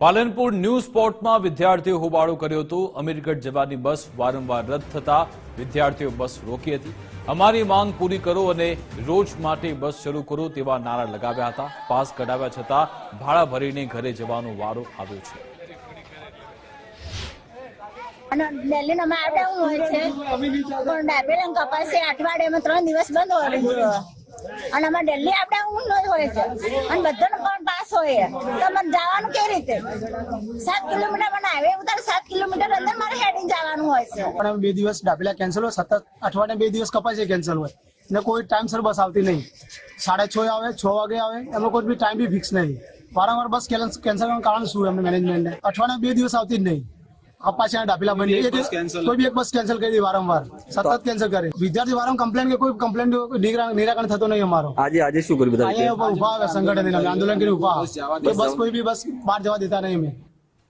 Palanpur new સ્પોટમાં વિદ્યાર્થીઓ હોબાળો કર્યો હતો. અમીરગઢ જવાની બસ વારંવાર રદ થતા વિદ્યાર્થીઓ બસ રોકી હતી. અમારી માંગ પૂરી કરો અને રોજ માટે બસ શરૂ કરો તેવા નારા લગાવ્યા હતા. પાસ કઢાવ્યા છતાં ભાડા ભરીને ઘરે જવાનો વારો આવ્યો છે. પણ અઠવાડિયામાં ત્રણ દિવસ બંધ હોય અને અમારે દિલ્હી આપણે જ હોય છે. અને બધાનો પણ પાસ હોય. તો મને જવાનું કેવી રીતે? સાત કિલોમીટર મને આવે. ઉતાર સાત કિલોમીટર અંદર મારે હેડિંગ જવાનું હોય છે. પણ બે દિવસ ડાબેલા કેન્સલ હોય, સતત અઠવાડિયા બે દિવસ કપાય છે કેન્સલ હોય. ને કોઈ ટાઈમસર બસ આવતી નહીં. સાડા છ આવે, છ વાગે આવે, એમાં કોઈ બી ટાઈમ બી ફિક્સ નહીં. વારંવાર બસ કેન્સલ કરવાનું કારણ શું? એમને મેનેજમેન્ટને અઠવાડિયા બે દિવસ આવતી જ નહીં. કપાસ છે બની કોઈ બી એક બસ કેન્સલ કરી દે વારંવાર. સતત કેન્સલ કરે. વિદ્યાર્થી વારંવાર કમ્પ્લેન કે કોઈ કમ્પ્લેન નિરાકરણ થતો નહીં અમારો. આજે આજે શું કર્યું બધા અહીંયા ઊભા આવે સંગઠન આંદોલન કરી ઊભા. એ બસ કોઈ બી બસ બહાર જવા દેતા નહીં અમે.